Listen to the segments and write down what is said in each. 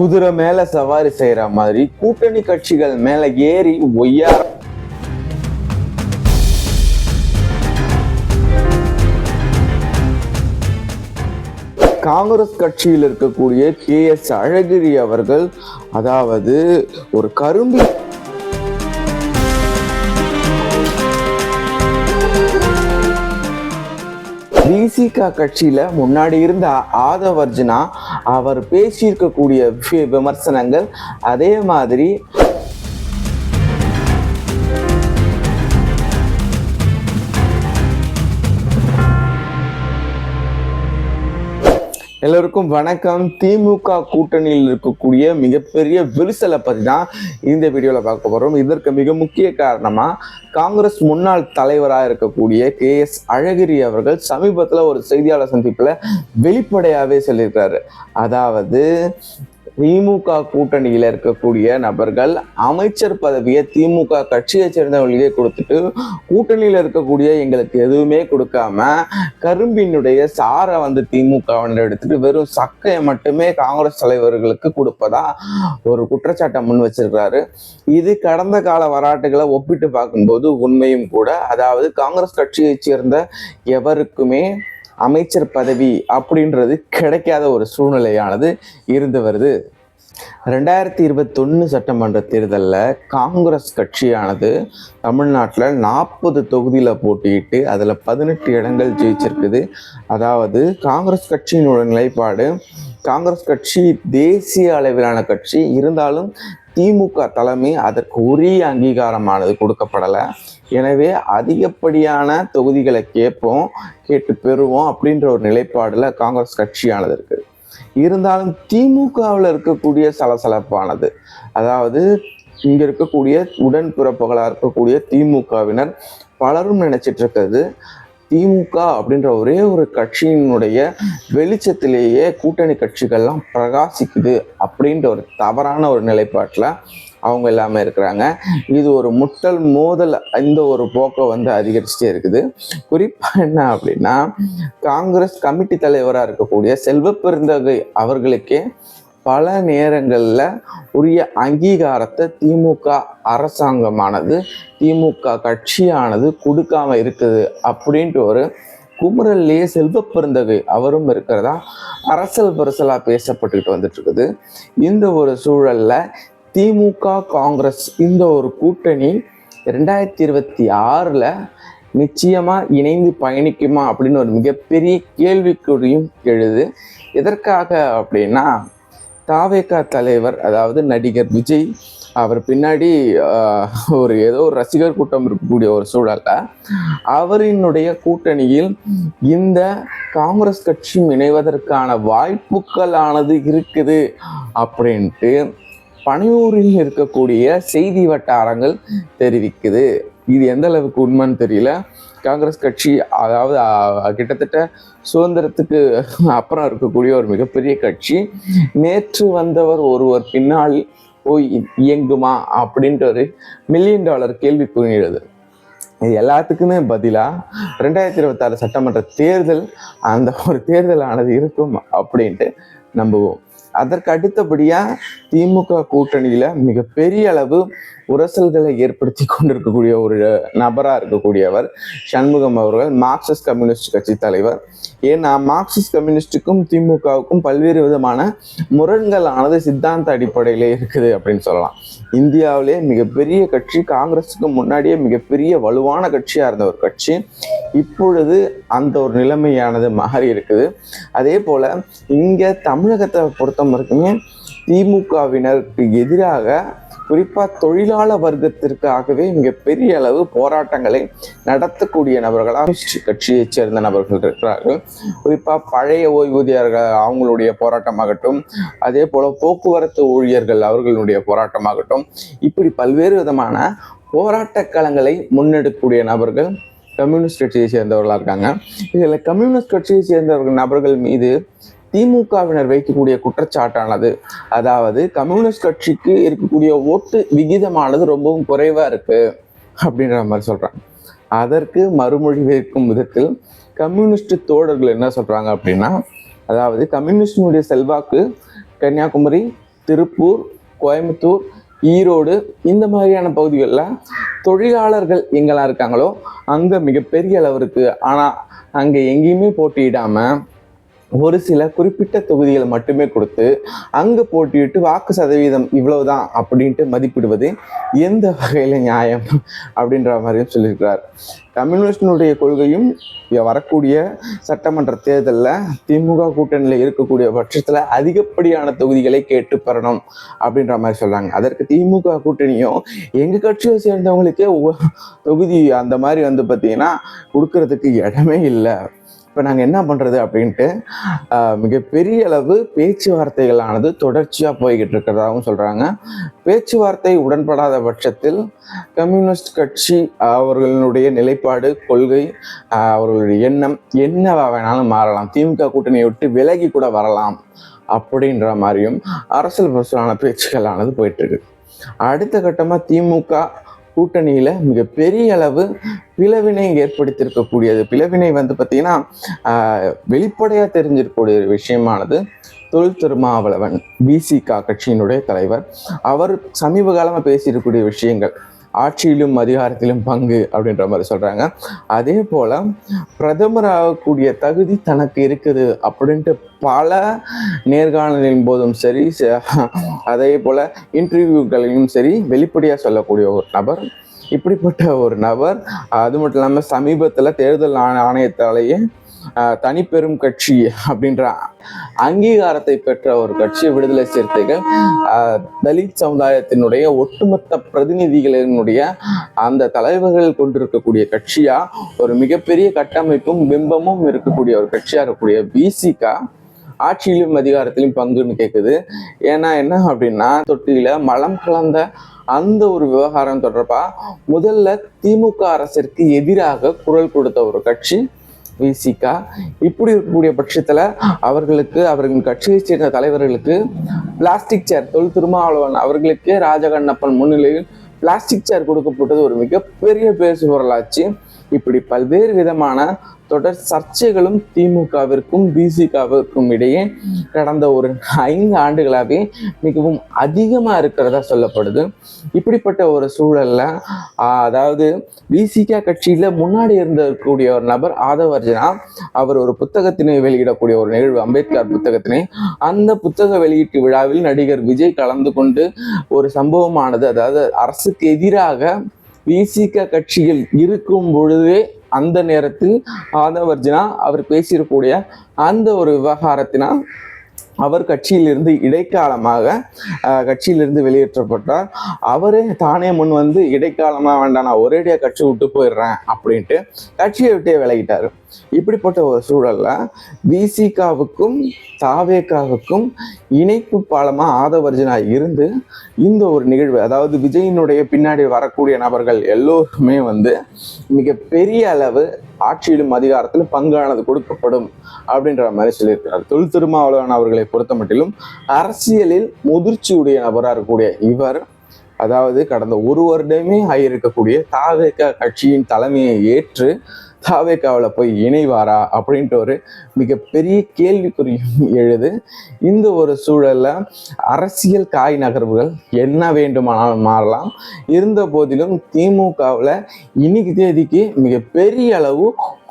குதிரை மேல சவாரி செய்யற மாதிரி கூட்டணி கட்சிகள் மேல ஏறி ஒய்யார காங்கிரஸ் கட்சியில் இருக்கக்கூடிய கே எஸ் அழகிரி அவர்கள் அதாவது ஒரு கரும்பு டிசிகா கட்சியில முன்னாடி இருந்த ஆதவர்ஜனா அவர் பேசியிருக்கக்கூடிய விமர்சனங்கள் அதே மாதிரி எல்லோருக்கும் வணக்கம். திமுக கூட்டணியில் இருக்கக்கூடிய மிகப்பெரிய விரிசலை பற்றி தான் இந்த வீடியோவில் பார்க்க போகிறோம் இதற்கு மிக முக்கிய காரணமாக காங்கிரஸ் முன்னாள் தலைவராக இருக்கக்கூடிய கே எஸ் அழகிரி அவர்கள் சமீபத்தில் ஒரு செய்தியாளர் சந்திப்பில் வெளிப்படையாகவே சொல்லியிருக்காரு அதாவது திமுக கூட்டணியில் இருக்கக்கூடிய நபர்கள் அமைச்சர் பதவியை திமுக கட்சியை சேர்ந்தவர்களுக்கே கொடுத்துட்டு கூட்டணியில் இருக்கக்கூடிய எங்களுக்கு எதுவுமே கொடுக்காம கரும்பினுடைய சாரை வந்து திமுகவினர் எடுத்துட்டு வெறும் சக்கையை மட்டுமே காங்கிரஸ் தலைவர்களுக்கு கொடுப்பதா ஒரு குற்றச்சாட்டை முன் வச்சிருக்கிறாரு. இது கடந்த கால வரலாற்றுகளை ஒப்பிட்டு பார்க்கும்போது உண்மையும் கூட அதாவது காங்கிரஸ் கட்சியைச் சேர்ந்த எவருக்குமே அமைச்சர் பதவி அப்படின்றது கிடைக்காத ஒரு சூழ்நிலையானது இருந்து வருது. ரெண்டாயிரத்தி இருபத்தொன்று சட்டமன்ற தேர்தலில் காங்கிரஸ் கட்சியானது தமிழ்நாட்டில் நாற்பது தொகுதியில் போட்டியிட்டு அதில் பதினெட்டு இடங்கள் ஜெயிச்சிருக்குது. அதாவது காங்கிரஸ் கட்சியினோட நிலைப்பாடு காங்கிரஸ் கட்சி தேசிய அளவிலான கட்சி இருந்தாலும் திமுக தலைமை அதற்கு உரிய அங்கீகாரமானது கொடுக்கப்படலை. எனவே அதிகப்படியான தொகுதிகளை கேட்போம் கேட்டு பெறுவோம் அப்படின்ற ஒரு நிலைப்பாடில் காங்கிரஸ் கட்சியானது இருக்குது இருந்தாலும் திமுகவில் இருக்கக்கூடிய சலசலப்பானது அதாவது இங்க இருக்கக்கூடிய உடன்பிறப்புகளாக இருக்கக்கூடிய திமுகவினர் பலரும் நினைச்சிட்டு இருக்கிறது திமுக அப்படின்ற ஒரே ஒரு கட்சியினுடைய வெளிச்சத்திலேயே கூட்டணி கட்சிகள்லாம் பிரகாசிக்குது அப்படின்ற ஒரு தவறான ஒரு நிலைப்பாட்டில் அவங்க எல்லாமே இருக்கிறாங்க. இது ஒரு முட்டல் மோதல் இந்த ஒரு போக்கை வந்து அதிகரிச்சுட்டே இருக்குது. குறிப்பாக என்ன அப்படின்னா காங்கிரஸ் கமிட்டி தலைவராக இருக்கக்கூடிய செல்வ பெருந்தகை அவர்களுக்கே பல நேரங்களில் உரிய அங்கீகாரத்தை திமுக அரசாங்கமானது திமுக கட்சியானது கொடுக்காம இருக்குது அப்படின்ட்டு ஒரு குமுறல்லையே செல்வ பெருந்தகை அவரும் இருக்கிறதா அரசல் பரசலாக பேசப்பட்டுக்கிட்டு வந்துட்டு இருக்குது. இந்த ஒரு சூழலில் திமுக காங்கிரஸ் இந்த ஒரு கூட்டணி ரெண்டாயிரத்தி இருபத்தி ஆறில் நிச்சயமாக இணைந்து பயணிக்குமா அப்படின்னு ஒரு மிகப்பெரிய கேள்விக்குறியும் எழுது. எதற்காக அப்படின்னா தாவேகா தலைவர் அதாவது நடிகர் விஜய் அவர் பின்னாடி ஒரு ஏதோ ஒரு ரசிகர் கூட்டம் இருக்கக்கூடிய ஒரு சூழல்ல அவரினுடைய கூட்டணியில் இந்த காங்கிரஸ் கட்சியும் இணைவதற்கான வாய்ப்புகளானது இருக்குது அப்படின்ட்டு பனையூரில் இருக்கக்கூடிய செய்தி வட்டாரங்கள் தெரிவிக்குது. இது எந்த அளவுக்கு உண்மைன்னு தெரியல. காங்கிரஸ் கட்சி அதாவது கிட்டத்தட்ட சுதந்திரத்துக்கு அப்புறம் இருக்கக்கூடிய ஒரு மிகப்பெரிய கட்சி. நேற்று வந்தவர் ஒருவர் பின்னால் போய் இயங்குமா அப்படின்ற ஒரு மில்லியன் டாலர் கேள்வி புரிகிறது இது எல்லாத்துக்குமே பதிலாக ரெண்டாயிரத்தி இருபத்தாறு சட்டமன்ற தேர்தல் அந்த ஒரு தேர்தலானது இருக்கும் அப்படின்ட்டு நம்புவோம். அதற்கு அடுத்தபடியா திமுக கூட்டணியில மிகப்பெரிய அளவு உரசல்களை ஏற்படுத்தி கொண்டிருக்கக்கூடிய ஒரு நபரா இருக்கக்கூடியவர் சண்முகம் அவர்கள் மார்க்சிஸ்ட் கம்யூனிஸ்ட் கட்சி தலைவர். ஏன்னா மார்க்சிஸ்ட் கம்யூனிஸ்டுக்கும் திமுகவுக்கும் பல்வேறு விதமான முரண்களானது சித்தாந்த அடிப்படையிலே இருக்குது அப்படின்னு சொல்லலாம். இந்தியாவிலே மிகப்பெரிய கட்சி காங்கிரஸுக்கு முன்னாடியே மிகப்பெரிய வலுவான கட்சியா இருந்த ஒரு கட்சி. இப்பொழுது அந்த ஒரு நிலைமையானது மாறி இருக்குது. அதே போல இங்கே தமிழகத்தை பொறுத்த வரைக்குமே திமுகவினருக்கு எதிராக குறிப்பாக தொழிலாள வர்க்கத்திற்காகவே மிகப்பெரிய அளவு போராட்டங்களை நடத்தக்கூடிய நபர்களாக கட்சியைச் சேர்ந்த நபர்கள் இருக்கிறார்கள். குறிப்பாக பழைய ஓய்வூதியர்கள் அவங்களுடைய போராட்டமாகட்டும் அதே போல போக்குவரத்து ஊழியர்கள் அவர்களுடைய போராட்டமாகட்டும் இப்படி பல்வேறு விதமான போராட்ட களங்களை முன்னெடுக்கக்கூடிய நபர்கள் கம்யூனிஸ்ட் கட்சியை சேர்ந்தவர்களாக இருக்காங்க. இதில் கம்யூனிஸ்ட் கட்சியை சேர்ந்தவர்கள் நபர்கள் மீது திமுகவினர் வைக்கக்கூடிய குற்றச்சாட்டானது. அதாவது கம்யூனிஸ்ட் கட்சிக்கு இருக்கக்கூடிய ஓட்டு விகிதமானது ரொம்பவும் குறைவா இருக்கு அப்படின்ற மாதிரி சொல்றாங்க. அதற்கு மறுமொழி வைக்கும் விதத்தில் கம்யூனிஸ்ட் தோழர்கள் என்ன சொல்றாங்க அப்படின்னா அதாவது கம்யூனிஸ்டினுடைய செல்வாக்கு கன்னியாகுமரி திருப்பூர் கோயம்புத்தூர் ஈரோடு இந்த மாதிரியான பகுதிகளில் தொழிலாளர்கள் எங்கெல்லாம் இருக்காங்களோ அங்கே மிகப்பெரிய அளவிற்கு ஆனால் அங்கே எங்கேயுமே போட்டியிடாமல் ஒரு சில குறிப்பிட்ட தொகுதிகளை மட்டுமே கொடுத்து அங்கே போட்டியிட்டு வாக்கு சதவீதம் இவ்வளவுதான் அப்படின்ட்டு மதிப்பிடுவது எந்த வகையில் நியாயம் அப்படின்ற மாதிரியும் சொல்லியிருக்கிறார். கம்யூனிஸ்டினுடைய கொள்கையும் வரக்கூடிய சட்டமன்ற தேர்தலில் திமுக கூட்டணியில் இருக்கக்கூடிய பட்சத்தில் அதிகப்படியான தொகுதிகளை கேட்டு பெறணும் அப்படின்ற மாதிரி சொல்கிறாங்க அதற்கு திமுக கூட்டணியும் எங்கள் கட்சியை சேர்ந்தவங்களுக்கே ஒவ்வொரு தொகுதி அந்த மாதிரி வந்து பார்த்தீங்கன்னா கொடுக்கறதுக்கு இடமே இல்லை. இப்போ நாங்கள் என்ன பண்ணுறது அப்படின்ட்டு மிகப்பெரிய அளவு பேச்சுவார்த்தைகளானது தொடர்ச்சியாக போய்கிட்டு இருக்கிறதாகவும் சொல்கிறாங்க பேச்சுவார்த்தை உடன்படாத பட்சத்தில் கம்யூனிஸ்ட் கட்சி அவர்களுடைய நிலைப்பாடு கொள்கை அவர்களுடைய எண்ணம் என்னவா வேணாலும் மாறலாம். திமுக கூட்டணியை விட்டு விலகி கூட வரலாம் அப்படின்ற மாதிரியும் அரசியல் பரசலான பேச்சுக்களானது போயிட்டுருக்கு அடுத்த கட்டமாக திமுக கூட்டணியில மிகப்பெரிய அளவு பிளவினை ஏற்படுத்தியிருக்கக்கூடியது. பிளவினை வந்து பார்த்திங்கன்னா ஆஹ், வெளிப்படையா தெரிஞ்சிருக்கக்கூடிய ஒரு விஷயமானது தொழில் திருமாவளவன் பிசிகா கட்சியினுடைய தலைவர். அவர் சமீப காலமாக பேசியிருக்கக்கூடிய விஷயங்கள். ஆட்சியிலும் அதிகாரத்திலும் பங்கு அப்படின்ற மாதிரி சொல்கிறாங்க அதே போல் பிரதமர் ஆகக்கூடிய தகுதி தனக்கு இருக்குது அப்படின்ட்டு பல நேர்காணலின் போதும் சரி ச- அதே போல் இன்டர்வியூக்களிலும் சரி வெளிப்படையாக சொல்லக்கூடிய ஒரு நபர் இப்படிப்பட்ட ஒரு நபர். அது மட்டும் இல்லாமல் சமீபத்தில் தேர்தல் ஆணையத்தாலேயே தனிப்பெரும் கட்சி அப்படின்ற அங்கீகாரத்தை பெற்ற ஒரு கட்சி விடுதலை சிறுத்தைகள் தலித் சமுதாயத்தினுடைய ஒட்டுமொத்த பிரதிநிதிகளினுடைய அந்த தலைவர்கள் கொண்டிருக்கக்கூடிய கட்சியா ஒரு மிகப்பெரிய கட்டமைப்பும் பிம்பமும் இருக்கக்கூடிய ஒரு கட்சியா இருக்கக்கூடிய பிசிகா ஆட்சியிலும் அதிகாரத்திலும் பங்குன்னு கேட்குது ஏன்னா என்ன அப்படின்னா தொட்டியில மலம் கலந்த அந்த ஒரு விவகாரம் தொடர்பா முதல்ல திமுக அரசிற்கு எதிராக குரல் கொடுத்த ஒரு கட்சி விசிகா இப்படி இருக்கக்கூடிய பட்சத்தில் அவர்களுக்கு அவர்களின் கட்சியைச் சேர்ந்த தலைவர்களுக்கு பிளாஸ்டிக் சேர் தொல் திருமாவளவன் அவர்களுக்கே ராஜகண்ணப்பன் முன்னிலையில் பிளாஸ்டிக் சேர் கொடுக்கப்பட்டது ஒரு மிகப்பெரிய பேசுபொருளாச்சு. இப்படி பல்வேறு விதமான தொடர் சர்ச்சைகளும் திமுகவிற்கும் பிசிகாவிற்கும் இடையே கடந்த ஒரு ஐந்து ஆண்டுகளாகவே மிகவும் அதிகமாக இருக்கிறதா சொல்லப்படுது. இப்படிப்பட்ட ஒரு சூழல்ல அதாவது பிசிக கட்சியில முன்னாடி இருந்தக்கூடிய ஒரு நபர் ஆதவர்ஜனா அவர் ஒரு புத்தகத்தினை வெளியிடக்கூடிய ஒரு நிகழ்வு அம்பேத்கர் புத்தகத்தினை அந்த புத்தக வெளியீட்டு விழாவில் நடிகர் விஜய் கலந்து கொண்டு ஒரு சம்பவமானது அதாவது அரசுக்கு எதிராக விசிக கட்சியில் இருக்கும் பொழுதே அந்த நேரத்தில் ஆதவர்ஜினா அவர் பேசியிருக்கக்கூடிய அந்த ஒரு விவகாரத்தினால் அவர் கட்சியிலிருந்து இடைக்காலமாக கட்சியிலிருந்து வெளியேற்றப்பட்டார். அவரே தானே முன் வந்து இடைக்காலமாக வேண்டாம் நான் ஒரேடியாக கட்சி விட்டு போயிடுறேன் அப்படின்ட்டு கட்சியை விட்டே விலகிட்டார். இப்படிப்பட்ட ஒரு சூழல்ல விசிகாவுக்கும் தாவேகாவுக்கும் இணைப்பு பாலமா ஆதவர்ஜனா இருந்து இந்த ஒரு நிகழ்வு அதாவது விஜயினுடைய பின்னாடி வரக்கூடிய நபர்கள் எல்லோருமே வந்து மிக பெரிய அளவு ஆட்சியிலும் அதிகாரத்திலும் பங்கானது கொடுக்கப்படும் அப்படின்ற மாதிரி சொல்லியிருக்கிறார். தொல் திருமாவளவன் அவர்களை பொறுத்த மட்டிலும் அரசியலில் முதிர்ச்சியுடைய நபராக இருக்கக்கூடிய இவர் அதாவது கடந்த ஒரு வருடமே ஆகியிருக்கக்கூடிய தாவேக கட்சியின் தலைமையை ஏற்று தாவேக்காவில் போய் இணைவாரா அப்படின்ட்டு ஒரு மிகப்பெரிய கேள்விக்குறியும் எழுது. இந்த ஒரு சூழலில் அரசியல் காய் நகர்வுகள் என்ன வேண்டுமானாலும் மாறலாம். இருந்த போதிலும் திமுகவில் இன்னைக்கு தேதிக்கு மிகப்பெரிய அளவு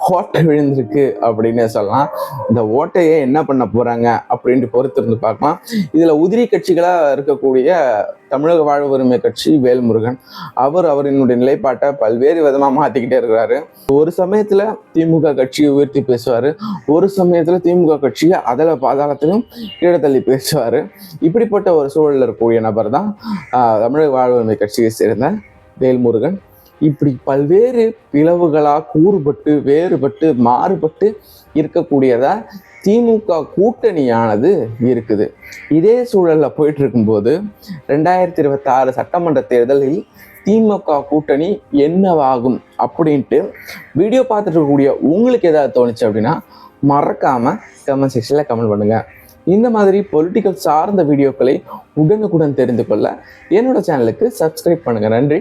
ஓட்டை விழுந்திருக்கு அப்படின்னு சொல்லலாம். இந்த ஓட்டையை என்ன பண்ண போறாங்க அப்படின்ட்டு பொறுத்திருந்து பார்க்கலாம். இதுல உதிரி கட்சிகளாக இருக்கக்கூடிய தமிழக வாழ்வு உரிமை கட்சி வேல்முருகன் அவர் அவரினுடைய நிலைப்பாட்டை பல்வேறு விதமாக மாற்றிக்கிட்டே இருக்கிறாரு. ஒரு சமயத்தில் திமுக கட்சியை உயர்த்தி பேசுவார். ஒரு சமயத்தில் திமுக கட்சியை அதில் பாதாளத்திலும் கீழே தள்ளி பேசுவார். இப்படிப்பட்ட ஒரு சூழலில் இருக்கக்கூடிய நபர் தான் தமிழக வாழ்வு உரிமை கட்சியை சேர்ந்த வேல்முருகன். இப்படி பல்வேறு பிளவுகளாக கூறுபட்டு வேறுபட்டு மாறுபட்டு இருக்கக்கூடியதா திமுக கூட்டணியானது இருக்குது. இதே சூழலில் போயிட்டு இருக்கும்போது ரெண்டாயிரத்தி இருபத்தி ஆறு சட்டமன்ற தேர்தலில் திமுக கூட்டணி என்னவாகும் அப்படின்ட்டு வீடியோ பார்த்துட்டு இருக்கக்கூடிய உங்களுக்கு ஏதாவது தோணுச்சு அப்படின்னா மறக்காம கமெண்ட் செக்ஷனில் கமெண்ட் பண்ணுங்க. இந்த மாதிரி பொலிட்டிக்கல் சார்ந்த வீடியோக்களை உடனுக்குடன் தெரிந்து கொள்ள என்னோட சேனலுக்கு சப்ஸ்கிரைப் பண்ணுங்க. நன்றி.